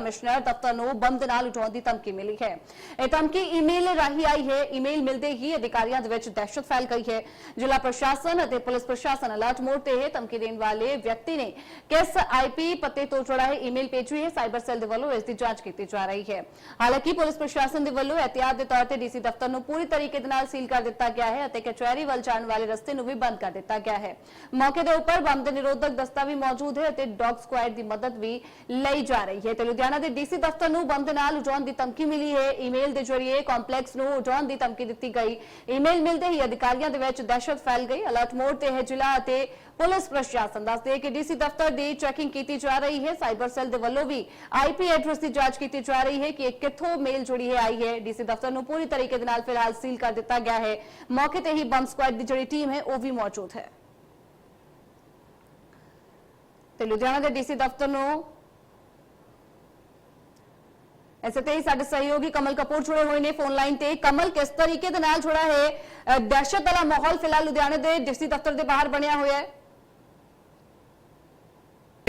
Commissioner ਦਫ਼ਤਰ ਨੂੰ ਬੰਦ ਨਾਲ ਉਠਾਉਣ ਦੀ ਧਮਕੀ ਮਿਲੀ ਹੈ ਇਹ ਧਮਕੀ ਈਮੇਲ ਰਾਹੀਂ ਆਈ ਹੈ ਈਮੇਲ ਮਿਲਦੇ ਹੀ ਅਧਿਕਾਰੀਆਂ ਦੇ ਵਿੱਚ ਦਹਿਸ਼ਤ ਫੈਲ ਗਈ ਹੈ ਜ਼ਿਲ੍ਹਾ ਪ੍ਰਸ਼ਾਸਨ ਅਤੇ ਪੁਲਿਸ ਪ੍ਰਸ਼ਾਸਨ ਅਲਰਟ ਮੋਡ ਤੇ ਹੈ ਧਮਕੀ ਦੇਣ ਵਾਲੇ ਵਿਅਕਤੀ ਨੇ ਕਿਸ ਆਈਪੀ ਪਤੇ ਤੋਂ ਜੁੜਾ ਹੈ ਈਮੇਲ ਭੇਜੀ ਹੈ ਸਾਈਬਰ ਸੈੱਲ ਦੇ ਵੱਲੋਂ ਇਸ ਦੀ ਜਾਂਚ ਕੀਤੀ ਜਾ ਰਹੀ ਹੈ ਹਾਲਾਂਕਿ ਪੁਲਿਸ ਪ੍ਰਸ਼ਾਸਨ ਦੇ ਵੱਲੋਂ ehtiyat ਦੇ ਤੌਰ ਤੇ ਡੀਸੀ ਦਫ਼ਤਰ ਨੂੰ ਪੂਰੀ ਤਰੀਕੇ ਦੇ ਨਾਲ ਸੀਲ ਕਰ ਦਿੱਤਾ ਗਿਆ ਹੈ ਅਤੇ ਕਚਹਿਰੀ ਵੱਲ ਜਾਣ ਵਾਲੇ ਰਸਤੇ ਨੂੰ ਵੀ ਬੰਦ ਕਰ ਦਿੱਤਾ ਗਿਆ ਹੈ ਮੌਕੇ ਦੇ ਉੱਪਰ ਬੰਬ ਦੇ ਨਿਰੋਧਕ ਦਸਤਾ ਵੀ ਮੌਜੂਦ ਹੈ ਅਤੇ ਡੌਗ ਸਕੁਐਡ ਦੀ ਮਦਦ ਵੀ ਲਈ ਜਾ ਰਹੀ ਹੈ ਤੇ ਲੁਧਿਆਣਾ ਦੇ ਡੀਸੀ ਦਫ਼ਤਰ ਨੂੰ ਬੰਬ ਨਾਲ ਉਡਾਉਣ ਦੀ ਧਮਕੀ ਮਿਲੀ ਹੈ। ਈਮੇਲ ਦੇ ਜ਼ਰੀਏ ਕੰਪਲੈਕਸ ਨੂੰ ਉਡਾਉਣ ਦੀ ਧਮਕੀ ਦਿੱਤੀ ਗਈ। ਈਮੇਲ ਮਿਲਦੇ ਹੀ ਅਧਿਕਾਰੀਆਂ ਦੇ ਵਿੱਚ ਦਹਿਸ਼ਤ ਫੈਲ ਗਈ। ਅਲਰਟ ਮੋਡ ਤੇ ਹੈ ਜ਼ਿਲ੍ਹਾ ਅਤੇ ਪੁਲਿਸ ਪ੍ਰਸ਼ਾਸਨ। ਦੱਸਦੇ ਕਿ ਡੀਸੀ ਦਫ਼ਤਰ ਦੀ ਚੈਕਿੰਗ ਕੀਤੀ ਜਾ ਰਹੀ ਹੈ। ਸਾਈਬਰ ਸੈੱਲ ਦੇ ਵੱਲੋਂ ਵੀ ਆਈਪੀ ਐਡਰੈਸ ਦੀ ਜਾਂਚ ਕੀਤੀ ਜਾ ਰਹੀ ਹੈ ਕਿ ਇਹ ਕਿੱਥੋਂ ਮੇਲ ਜੁੜੀ ਹੈ, ਆਈ ਹੈ। ਡੀਸੀ ਦਫ਼ਤਰ ਨੂੰ ਪੂਰੀ ਤਰੀਕੇ ਦੇ ਨਾਲ ਫਿਲਹਾਲ ਸੀਲ ਕਰ ਦਿੱਤਾ ਗਿਆ ਹੈ। ਮੌਕੇ ਤੇ ਹੀ ਬੰਬ ਸਕੁਐਡ ਦੀ ਜਿਹੜੀ ਟੀਮ ਹੈ, ਉਹ ਵੀ ਮੌਜੂਦ ਹੈ। ਤੇ ਲੁਧਿਆਣਾ ਦੇ ਡੀਸੀ ਦਫ਼ਤਰ ਨੂੰ ਇਸੇ ਤੇ ਹੀ ਸਾਡੇ ਸਹਿਯੋਗੀ ਕਮਲ ਕਪੂਰ ਜੁੜੇ ਹੋਏ ਨੇ ਫੋਨ ਲਾਈਨ ਤੇ ਕਮਲ ਕਿਸ ਤਰੀਕੇ ਦੇ ਨਾਲ ਜੁੜਾ ਹੈ ਦਹਿਸ਼ਤ ਵਾਲਾ ਮਾਹੌਲ ਫਿਲਹਾਲ ਲੁਧਿਆਣੇ ਦੇ ਡੀਸੀ ਦਫ਼ਤਰ ਦੇ ਬਾਹਰ ਬਣਿਆ ਹੋਇਆ ਹੈ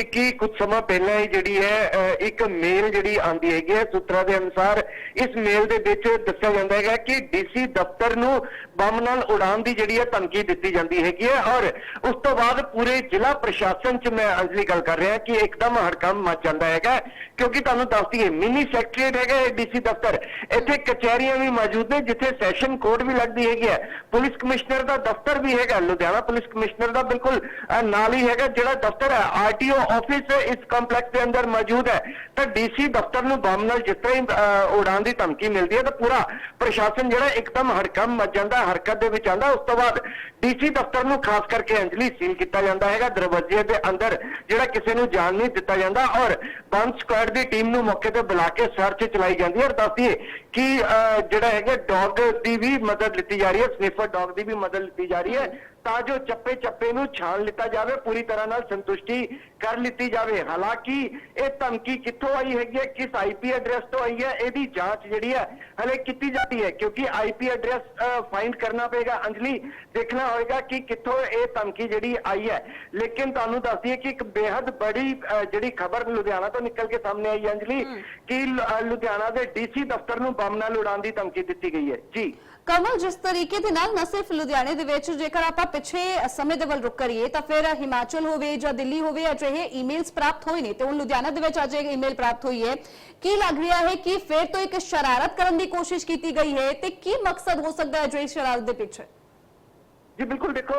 ਕਿ ਕੁਝ ਸਮਾਂ ਪਹਿਲਾਂ ਹੀ ਜਿਹੜੀ ਹੈ ਇੱਕ ਮੇਲ ਜਿਹੜੀ ਆਂਦੀ ਹੈਗੀ ਹੈ ਸੂਤਰਾਂ ਦੇ ਅਨੁਸਾਰ, ਇਸ ਮੇਲ ਦੇ ਵਿੱਚ ਦੱਸਿਆ ਜਾਂਦਾ ਹੈਗਾ ਕਿ ਡੀਸੀ ਦਫ਼ਤਰ ਨੂੰ ਬੰਬ ਨਾਲ ਉਡਾਉਣ ਦੀ ਜਿਹੜੀ ਹੈ ਧਮਕੀ ਦਿੱਤੀ ਜਾਂਦੀ ਹੈਗੀ ਹੈ ਔਰ ਉਸ ਤੋਂ ਬਾਅਦ ਪੂਰੇ ਜ਼ਿਲ੍ਹਾ ਪ੍ਰਸ਼ਾਸਨ 'ਚ ਮੈਂ ਅੰਜਲੀ ਗੱਲ ਕਰ ਰਿਹਾ ਕਿ ਇੱਕਦਮ ਹੜਕੰਪ ਮਚ ਜਾਂਦਾ ਹੈਗਾ ਕਿਉਂਕਿ ਤੁਹਾਨੂੰ ਦੱਸ ਦਈਏ ਮਿਨੀ ਸੈਕਟਰੀਏਟ ਹੈਗਾ ਇਹ ਡੀਸੀ ਦਫ਼ਤਰ। ਇੱਥੇ ਕਚਹਿਰੀਆਂ ਵੀ ਮੌਜੂਦ ਨੇ, ਜਿੱਥੇ ਸੈਸ਼ਨ ਕੋਰਟ ਵੀ ਲੱਗਦੀ ਹੈਗੀ ਹੈ। ਪੁਲਿਸ ਕਮਿਸ਼ਨਰ ਦਾ ਦਫ਼ਤਰ ਵੀ ਹੈਗਾ, ਲੁਧਿਆਣਾ ਪੁਲਿਸ ਕਮਿਸ਼ਨਰ ਦਾ ਬਿਲਕੁਲ ਨਾਲ ਹੀ ਹੈਗਾ ਜਿਹੜਾ ਦਫ਼ਤਰ ਹੈ ਆਰਟੀਓ ਆਫਿਸ ਇਸ ਕੰਪਲੈਕਸ ਦੇ ਅੰਦਰ ਮੌਜੂਦ ਹੈ। ਤਾਂ ਡੀਸੀ ਦਫ਼ਤਰ ਨੂੰ ਬੰਬ ਨਾਲ ਜਿਸ ਤਰ੍ਹਾਂ ਹੀ ਅਹ, ਦੀ ਧਮਕੀ ਮਿਲਦੀ ਹੈ ਤਾਂ ਪੂਰਾ ਪ੍ਰਸ਼ਾਸਨ ਜਿਹੜਾ ਇੱਕਦਮ ਹੜਕੰਪ ਮਚ ਜਾਂਦਾ ਹਰਕਤ ਦੇ ਵਿੱਚ ਆਉਂਦਾ। ਉਸ ਤੋਂ ਬਾਅਦ ਡੀਸੀ ਦਫ਼ਤਰ ਨੂੰ ਖਾਸ ਕਰਕੇ ਅੰਜਲੀ ਸੀਲ ਕੀਤਾ ਜਾਂਦਾ ਹੈਗਾ। ਦਰਵਾਜ਼ੇ ਦੇ ਅੰਦਰ ਜਿਹੜਾ ਕਿਸੇ ਨੂੰ ਜਾਣ ਨਹੀਂ ਦਿੱਤਾ ਜਾਂਦਾ ਔਰ ਬੰਬ ਸਕੁਐਡ ਦੀ ਟੀਮ ਨੂੰ ਮੌਕੇ ਤੇ ਬੁਲਾ ਕੇ ਸਰਚ ਚਲਾਈ ਜਾਂਦੀ ਹੈ। ਔਰ ਦੱਸਦੀਏ ਕਿ ਅਹ, ਜਿਹੜਾ ਹੈਗਾ ਡੌਗ ਦੀ ਵੀ ਮਦਦ ਲਿੱਤੀ ਜਾ ਰਹੀ ਹੈ ਸਨਿਫਰ ਡੌਗ ਦੀ ਵੀ ਮਦਦ ਲਿੱਤੀ ਜਾ ਰਹੀ ਹੈ। ਤਾਂ ਜੋ ਚੱਪੇ ਚੱਪੇ ਨੂੰ ਛਾਣ ਲਿੱਤਾ ਜਾਵੇ ਪੂਰੀ ਤਰ੍ਹਾਂ ਨਾਲ ਸੰਤੁਸ਼ਟੀ ਕਰ ਲਿੱਤੀ ਜਾਵੇ। ਹਾਲਾਂਕਿ ਇਹ ਧਮਕੀ ਕਿੱਥੋਂ ਆਈ ਹੈਗੀ ਹੈ? ਕਿਸ ਆਈਪੀ ਐਡਰੈਸ ਤੋਂ ਆਈ ਹੈ? ਇਹਦੀ ਜਾਂਚ ਜਿਹੜੀ ਹੈ ਹਲੇ ਕੀਤੀ ਜਾਂਦੀ ਹੈ ਕਿਉਂਕਿ ਆਈਪੀ ਐਡਰੈਸ ਫਾਈਂਡ ਕਰਨਾ ਪਏਗਾ। ਅੰਜਲੀ ਦੇਖਣਾ ਹੋਏਗਾ ਕਿ ਕਿੱਥੋਂ ਇਹ ਧਮਕੀ ਜਿਹੜੀ ਆਈ ਹੈ। ਲੇਕਿਨ ਤੁਹਾਨੂੰ ਦੱਸ ਦਈਏ ਕਿ ਇੱਕ ਬੇहद ਬੜੀ ਜਿਹੜੀ ਖਬਰ ਲੁਧਿਆਣਾ ਤੋਂ ਨਿਕਲ ਕੇ ਸਾਹਮਣੇ ਆਈ ਅੰਜਲੀ ਕਿ ਲੁਧਿਆਣਾ ਦੇ ਡੀਸੀ ਦਫ਼ਤਰ ਨੂੰ ਬੰਬ ਨਾਲ ਉਡਾਉਣ ਦੀ ਧਮਕੀ ਦਿੱਤੀ ਗਈ ਹੈ। ਜੀ। ਕਮਲ ਜਿਸ ਤਰੀਕੇ ਦੇ ਨਾਲ ਨਾ ਸਿਰਫ ਲੁਧਿਆਣੇ ਦੇ ਵਿੱਚ ਜੇਕਰ ਆਪਾਂ ਪਿੱਛੇ ਸਮੇਂ ਦੇ ਵੱਲ ਰੁਕ ਕਰੀਏ ਤਾਂ ਫਿਰ ਹਿਮਾਚਲ ਹੋਵੇ ਜਾਂ ਦਿੱਲੀ ਹੋਵੇ ਅਜਿਹੇ ਈਮੇਲਸ ਪ੍ਰਾਪਤ ਹੋਏ ਨੇ ਤੇ ਹੁਣ ਲੁਧਿਆਣਾ ਦੇ ਵਿੱਚ ਅੱਜ ਇੱਕ ਈਮੇਲ ਪ੍ਰਾਪਤ ਹੋਈ ਹੈ। ਕੀ ਲੱਗ ਰਿਹਾ ਹੈ ਕਿ ਫਿਰ ਤੋਂ ਇੱਕ ਸ਼ਰਾਰਤ ਕਰਨ ਦੀ ਕੋਸ਼ਿਸ਼ ਕੀਤੀ ਗਈ ਹੈ ਤੇ ਕੀ ਮਕਸਦ ਹੋ ਸਕਦਾ ਹੈ ਜੋ ਇਸ ਸ਼ਰਾਰਤ ਦੇ ਪਿੱਛੇ? ਜੀ ਬਿਲਕੁਲ ਦੇਖੋ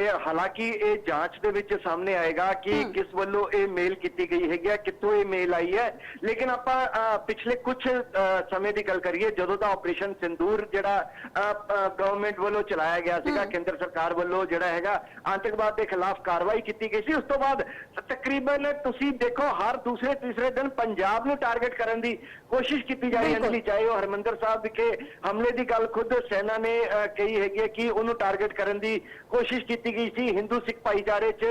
ਇਹ ਹਾਲਾਂਕਿ ਇਹ ਜਾਂਚ ਦੇ ਵਿੱਚ ਸਾਹਮਣੇ ਆਏਗਾ ਕਿ ਕਿਸ ਵੱਲੋਂ ਇਹ ਮੇਲ ਕੀਤੀ ਗਈ ਹੈਗੀ ਹੈ ਕਿੱਥੋਂ ਇਹ ਮੇਲ ਆਈ ਹੈ। ਲੇਕਿਨ ਆਪਾਂ ਪਿਛਲੇ ਕੁਝ ਸਮੇਂ ਦੀ ਗੱਲ ਕਰੀਏ ਜਦੋਂ ਦਾ ਆਪਰੇਸ਼ਨ ਸਿੰਦੂਰ ਜਿਹੜਾ ਗਵਰਨਮੈਂਟ ਵੱਲੋਂ ਚਲਾਇਆ ਗਿਆ ਸੀਗਾ ਕੇਂਦਰ ਸਰਕਾਰ ਵੱਲੋਂ ਜਿਹੜਾ ਹੈਗਾ ਆਤੰਕਵਾਦ ਦੇ ਖਿਲਾਫ ਕਾਰਵਾਈ ਕੀਤੀ ਗਈ ਸੀ ਉਸ ਤੋਂ ਬਾਅਦ ਤਕਰੀਬਨ ਤੁਸੀਂ ਦੇਖੋ ਹਰ ਦੂਸਰੇ ਤੀਸਰੇ ਦਿਨ ਪੰਜਾਬ ਨੂੰ ਟਾਰਗੇਟ ਕਰਨ ਦੀ ਕੋਸ਼ਿਸ਼ ਕੀਤੀ ਜਾ ਰਹੀ ਹੈ। ਅੰਜਲੀ ਚਾਹੇ ਉਹ ਹਰਮੰਦਰ ਸਾਹਿਬ ਵਿਖੇ ਹਮਲੇ ਦੀ ਗੱਲ ਖੁਦ ਸੈਨਾ ਨੇ ਕਹੀ ਹੈਗੀ ਕਿ ਉਹਨੂੰ ਟਾਰਗੇਟ ਕਰਨ ਦੀ ਕੋਸ਼ਿਸ਼ ਕੀਤੀ ਗਈ ਸੀ ਹਿੰਦੂ ਸਿੱਖ ਭਾਈਚਾਰੇ 'ਚ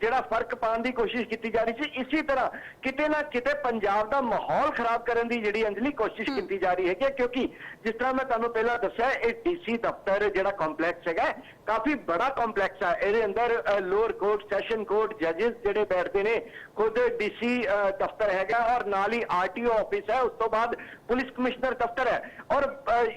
ਜਿਹੜਾ ਫ਼ਰਕ ਪਾਉਣ ਦੀ ਕੋਸ਼ਿਸ਼ ਕੀਤੀ ਜਾ ਰਹੀ ਸੀ ਇਸੇ ਤਰ੍ਹਾਂ ਕਿਤੇ ਨਾ ਕਿਤੇ ਪੰਜਾਬ ਦਾ ਮਾਹੌਲ ਖਰਾਬ ਕਰਨ ਦੀ ਜਿਹੜੀ ਅੰਜਲੀ ਕੋਸ਼ਿਸ਼ ਕੀਤੀ ਜਾ ਰਹੀ ਹੈ ਕਿਉਂਕਿ ਜਿਸ ਤਰ੍ਹਾਂ ਮੈਂ ਤੁਹਾਨੂੰ ਪਹਿਲਾਂ ਦੱਸਿਆ ਇਹ ਡੀਸੀ ਦਫ਼ਤਰ ਜਿਹੜਾ ਕੰਪਲੈਕਸ ਹੈਗਾ ਕਾਫੀ ਬੜਾ ਕੰਪਲੈਕਸ ਹੈ ਇਹਦੇ ਅੰਦਰ ਲੋਅਰ ਕੋਰਟ ਸੈਸ਼ਨ ਕੋਰਟ ਜੱਜਸ ਜਿਹੜੇ ਬੈਠਦੇ ਨੇ ਖੁਦ ਡੀਸੀ ਦਫ਼ਤਰ ਹੈਗਾ ਔਰ ਨਾਲ ਹੀ ਆਰਟੀਓ ਆਫਿਸ ਹੈ ਉਸ ਤੋਂ ਬਾਅਦ ਪੁਲਿਸ ਕਮਿਸ਼ਨਰ ਦਫ਼ਤਰ ਹੈ। ਔਰ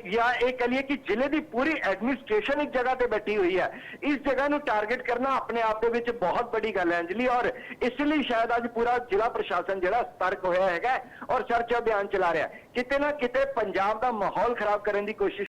ਜਾਂ ਇਹ ਕਹ ਲਈਏ ਕਿ ਜ਼ਿਲ੍ਹੇ ਦੀ ਪੂਰੀ ਐਡਮਿਨਿਸਟ੍ਰੇਸ਼ਨ ਇੱਕ ਜਗ੍ਹਾ ਤੇ ਬੈਠੀ ਹੋਈ ਹੈ ਇਸ ਜਗ੍ਹਾ ਨੂੰ ਟਾਰਗੇਟ ਕਰਨਾ ਆਪਣੇ ਆਪ ਦੇ ਵਿੱਚ ਬਹੁਤ ਵੱਡੀ ਗੱਲ ਹੈ ਅੰਜਲੀ ਔਰ ਇਸ ਲਈ ਸ਼ਾਇਦ ਅੱਜ ਪੂਰਾ ਜ਼ਿਲ੍ਹਾ ਪ੍ਰਸ਼ਾਸਨ ਜਿਹੜਾ ਸਤਰਕ ਹੋਇਆ ਹੈਗਾ ਹੈ ਔਰ ਸਰਚ ਅਭਿਆਨ ਚਲਾ ਰਿਹਾ ਹੈ। ਕਿਤੇ ਨਾ ਕਿਤੇ ਪੰਜਾਬ ਦਾ ਮਾਹੌਲ ਖਰਾਬ ਕਰਨ ਦੀ ਕੋਸ਼ਿਸ਼